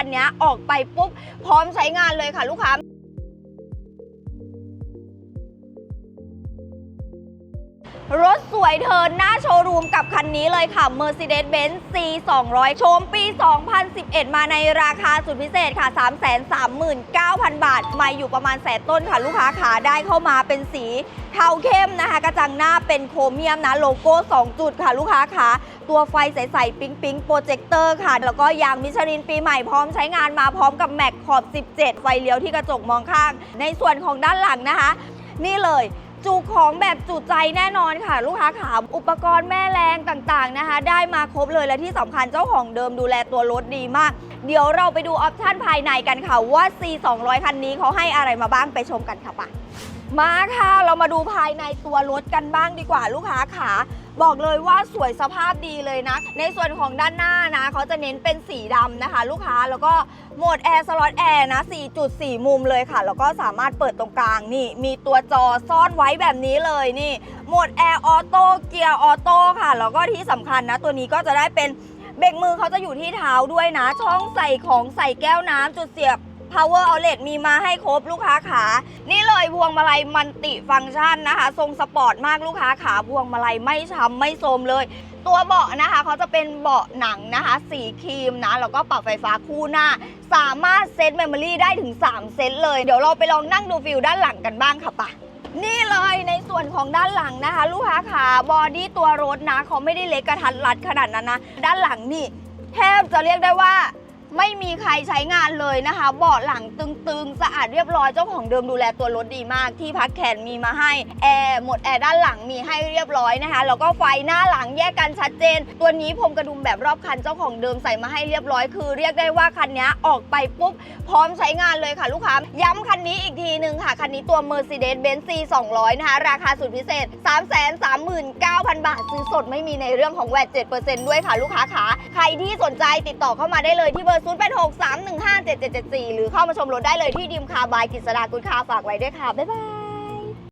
คันนี้ออกไปปุ๊บพร้อมใช้งานเลยค่ะลูกค้า รถสวยเทินหน้าโชว์รูมกับคันนี้เลยค่ะ Mercedes-Benz C 200โชมปี 2011 มาในราคาสุดพิเศษค่ะ 339,000 บาท มาอยู่ประมาณแสนต้นค่ะ ลูกค้าขาได้เข้ามาเป็นสีเทาเข้มนะคะ กระจังหน้าเป็นโครเมียมนะโลโก้ 2 จุดค่ะ ลูกค้าขาตัวไฟใสๆปิ๊งปิ๊งโปรเจคเตอร์ค่ะ แล้วก็ยางมิชลินปีใหม่พร้อมใช้งานมาพร้อมกับแม็กขอบ 17 ไฟเลี้ยวที่กระจกมองข้าง ในส่วนของด้านหลังนะคะ นี่เลย จุของแบบจุใจแน่นอนค่ะ ลูกค้าขาอุปกรณ์แม่แรงต่างๆนะคะ ได้มาครบเลยและที่สำคัญเจ้าของเดิมดูแลตัวรถดีมาก เดี๋ยวเราไปดูออปชั่นภายในกันค่ะว่า C 200 คันนี้เขาให้อะไรมาบ้างไปชมกันค่ะปะมาค่ะเรามาดูภายในตัวรถกันบ้างดีกว่าลูกค้าขาบอกเลยว่าสวยสภาพดีเลยนะ ในส่วนของด้านหน้านะเขาจะเน้นเป็นสีดำนะคะ ลูกค้าแล้วก็โหมดแอร์สล็อตแอร์นะ4.4มุมเลยค่ะ แล้วก็สามารถเปิดตรงกลางนี่ มีตัวจอซ่อนไว้แบบนี้เลยนี่โหมดแอร์ออโต้เกียร์ออโต้ค่ะ แล้วก็ที่สำคัญนะ ตัวนี้ก็จะได้เป็น เบรกมือเขาจะอยู่ที่เท้าด้วยนะ ช่องใส่ของใส่แก้วน้ำจุดเสียบ power outlet มีมาให้ครบลูกค้าขา นี่เลยพวงมาลัยมันติฟังก์ชันนะคะ ทรงสปอร์ตมากลูกค้าขาพวงมาลัยไม่ช้ำไม่โทรมเลย ตัวเบาะนะคะเขาจะเป็นเบาะหนังนะคะ สีครีมนะแล้วก็ปรับไฟฟ้าคู่หน้า สามารถเซตเมมโมรี่ได้ถึง 3 เซตเลย เดี๋ยวเราไปลองนั่งดูฟิลด้านหลังกันบ้างค่ะปะนี่เลยในส่วนของด้านหลัง นะคะลูกค้าขาบอดี้ตัวรถนะเขาไม่ได้เล็กกระทัดรัดขนาดนั้นนะ ด้านหลังนี่แทบจะเรียกได้ว่า ไม่มีใครใช้งานเลยนะคะ เบาะหลังตึงๆ สะอาดเรียบร้อยเจ้าของเดิมดูแลตัวรถดีมาก ที่พักแขนมีมาให้แอร์หมดแอร์ด้านหลังมีให้เรียบร้อยนะคะแล้วก็ไฟหน้าหลังแยกกันชัดเจน ตัวนี้พรมกระดุมแบบรอบคันเจ้าของเดิมใส่มาให้เรียบร้อย คือเรียกได้ว่าคันนี้ออกไปปุ๊บพร้อมใช้งานเลยค่ะลูกค้าย้ำคันนี้อีกทีหนึ่งค่ะ คันนี้ตัว Mercedes-Benz C 200 นะคะราคาสุดพิเศษ 339,000 บาทซื้อสดไม่มีในเรื่องของแวด7%ด้วยค่ะลูกค้าขาใครที่สนใจติดต่อเข้ามาได้เลยที่เบอร์0863157774 หรือเข้ามาชมรถได้เลยที่ดิมคาบายกิษดากุลคาฝากไว้ด้วยค่ะ บ๊ายบาย